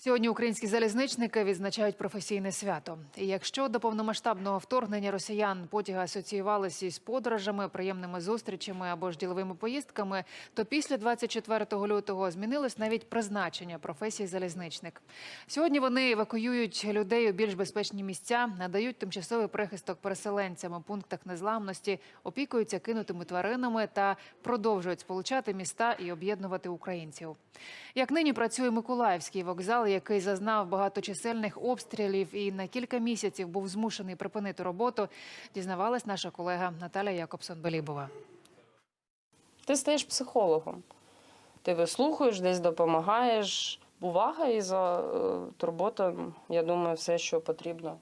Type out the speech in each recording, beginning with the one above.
Сьогодні українські залізничники відзначають професійне свято. І якщо до повномасштабного вторгнення росіян потяги асоціювалися із подорожами, приємними зустрічами або ж діловими поїздками, то після 24 лютого змінилось навіть призначення професії залізничник. Сьогодні вони евакуюють людей у більш безпечні місця, надають тимчасовий прихисток переселенцям у пунктах незламності, опікуються кинутими тваринами та продовжують сполучати міста і об'єднувати українців. Як нині працює Миколаївський вокзал, який зазнав багаточисельних обстрілів і на кілька місяців був змушений припинити роботу, дізнавалась наша колега Наталя Якобсон-Белібова. Ти стаєш психологом. Ти вислухаєш, десь допомагаєш. Увага і за е, турбота, я думаю, все, що потрібно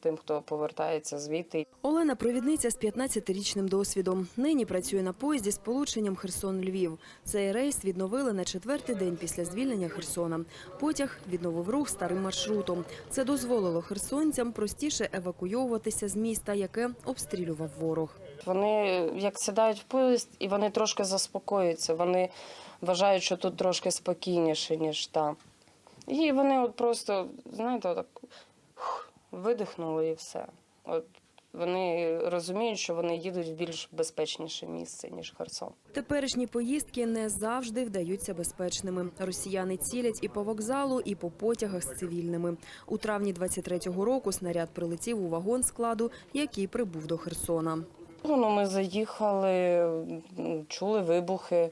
тим, хто повертається звідти. Олена провідниця з 15-річним досвідом. Нині працює на поїзді з полученням Херсон-Львів. Цей рейс відновили на четвертий день після звільнення Херсона. Потяг відновив рух старим маршрутом. Це дозволило херсонцям простіше евакуйовуватися з міста, яке обстрілював ворог. Вони як сідають в поїзд, і вони трошки заспокоюються. Вони вважають, що тут трошки спокійніше, ніж там. І вони от просто, знаєте, так видихнули і все. От вони розуміють, що вони їдуть в більш безпечніше місце, ніж Херсон. Теперішні поїздки не завжди вдаються безпечними. Росіяни цілять і по вокзалу, і по потягах з цивільними. У травні 23-го року снаряд прилетів у вагон складу, який прибув до Херсона. Ну, ми заїхали, чули вибухи.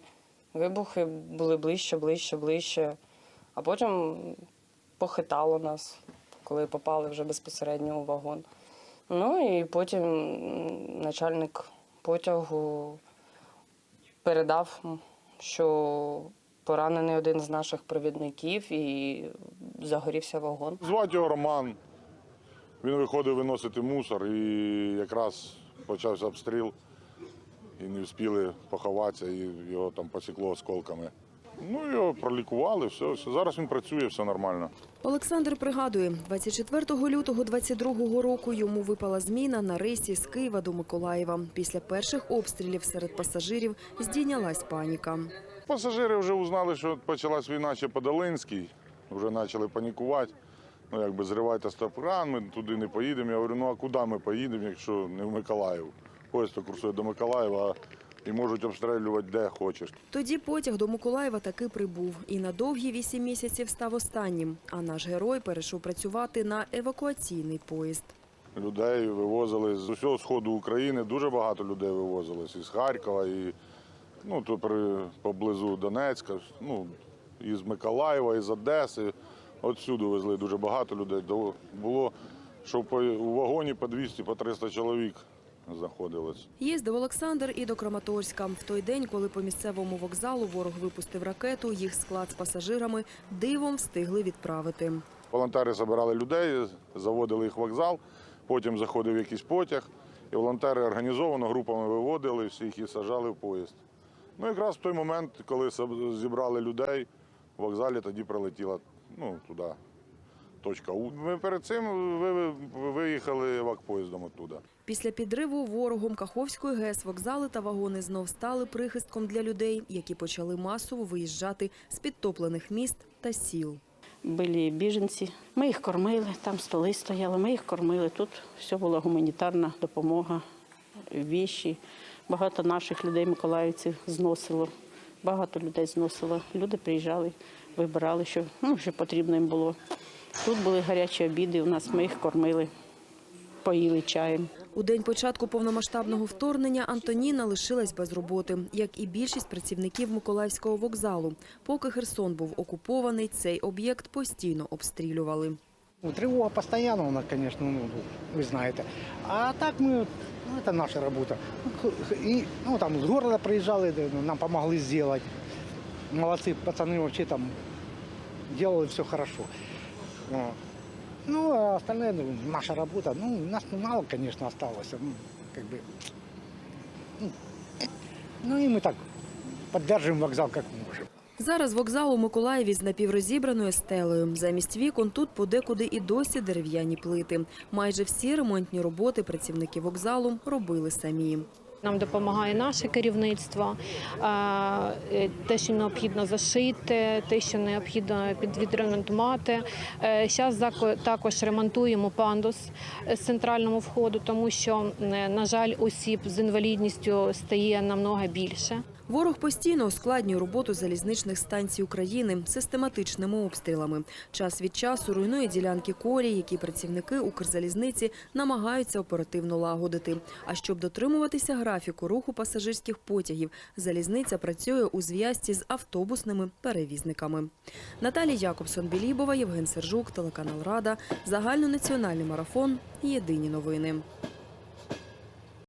Вибухи були ближче, ближче, ближче. А потім похитало нас, коли попали вже безпосередньо у вагон. Ну і потім начальник потягу передав, що поранений один з наших провідників і загорівся вагон. Звати його Роман. Він виходив виносити мусор і якраз почався обстріл. І не встигли поховатися, і його там посікло осколками. Ну, його пролікували, все, все. Зараз він працює, все нормально. Олександр пригадує, 24 лютого 22 року йому випала зміна на рейсі з Києва до Миколаєва. Після перших обстрілів серед пасажирів здійнялась паніка. Пасажири вже узнали, що почалась війна ще по Долинській, вже почали панікувати. Ну, якби зривайте стоп-кран, ми туди не поїдемо. Я говорю, ну а куди ми поїдемо, якщо не в Миколаїв? Поїзд курсує до Миколаєва і можуть обстрілювати де хочеш. Тоді потяг до Миколаєва таки прибув і на довгі вісім місяців став останнім. А наш герой перейшов працювати на евакуаційний поїзд. Людей вивозили з усього сходу України, дуже багато людей вивозилось із Харкова, і ну, то при, поблизу Донецька, ну, із Миколаєва, із Одеси. Отсюди везли дуже багато людей. Було, що по, у вагоні по 200, по 300 чоловік знаходилось. Їздив Олександр і до Краматорська. В той день, коли по місцевому вокзалу ворог випустив ракету, їх склад з пасажирами дивом встигли відправити. Волонтери забирали людей, заводили їх в вокзал, потім заходив якийсь потяг, і волонтери організовано групами виводили всіх і сажали в поїзд. Ну, якраз в той момент, коли зібрали людей, в вокзалі тоді прилетіла ну, туди, точка У. Ми перед цим ви- ви- виїхали вакпоїздом оттуда. Після підриву ворогом Каховської ГЕС вокзали та вагони знов стали прихистком для людей, які почали масово виїжджати з підтоплених міст та сіл. були біженці. Ми їх кормили, там столи стояли, ми їх кормили. Тут все була гуманітарна допомога, віші. Багато наших людей, миколаївців, зносило. Багато людей зносило. Люди приїжджали, вибирали, що, ну, що потрібно їм було. Тут були гарячі обіди, у нас ми їх кормили, поїли чаєм. У день початку повномасштабного вторгнення Антоніна лишилась без роботи, як і більшість працівників Миколаївського вокзалу. Поки Херсон був окупований, цей об'єкт постійно обстрілювали. Ну, Тревога постоянно у нас, конечно, ну, вы знаете. А так мы, ну, это наша работа. Ну, х- х- И, ну, там с города приезжали, да, ну, нам помогли сделать. Молодцы, пацаны вообще там делали все хорошо. Вот. Ну, а остальное, ну, наша работа, ну, нас мало, конечно, осталось. Ну, как бы, ну, э, ну, и мы так поддерживаем вокзал как можем. Зараз вокзал у Миколаєві з напіврозібраною стелею. Замість вікон тут подекуди і досі дерев'яні плити. Майже всі ремонтні роботи працівники вокзалу робили самі. Нам допомагає наше керівництво, е, те, що необхідно зашити, те, що необхідно підвідремонтувати. Зараз також ремонтуємо пандус з центрального входу, тому що, е, на жаль, осіб з інвалідністю стає намного більше. Ворог постійно ускладнює роботу залізничних станцій України систематичними обстрілами. Час від часу руйнує ділянки колій, які працівники Укрзалізниці намагаються оперативно лагодити. А щоб дотримуватися графіку руху пасажирських потягів, залізниця працює у зв'язці з автобусними перевізниками. Наталія Якобсон-Білібова, Євген Сержук, телеканал Рада, загальнонаціональний марафон. Єдині новини.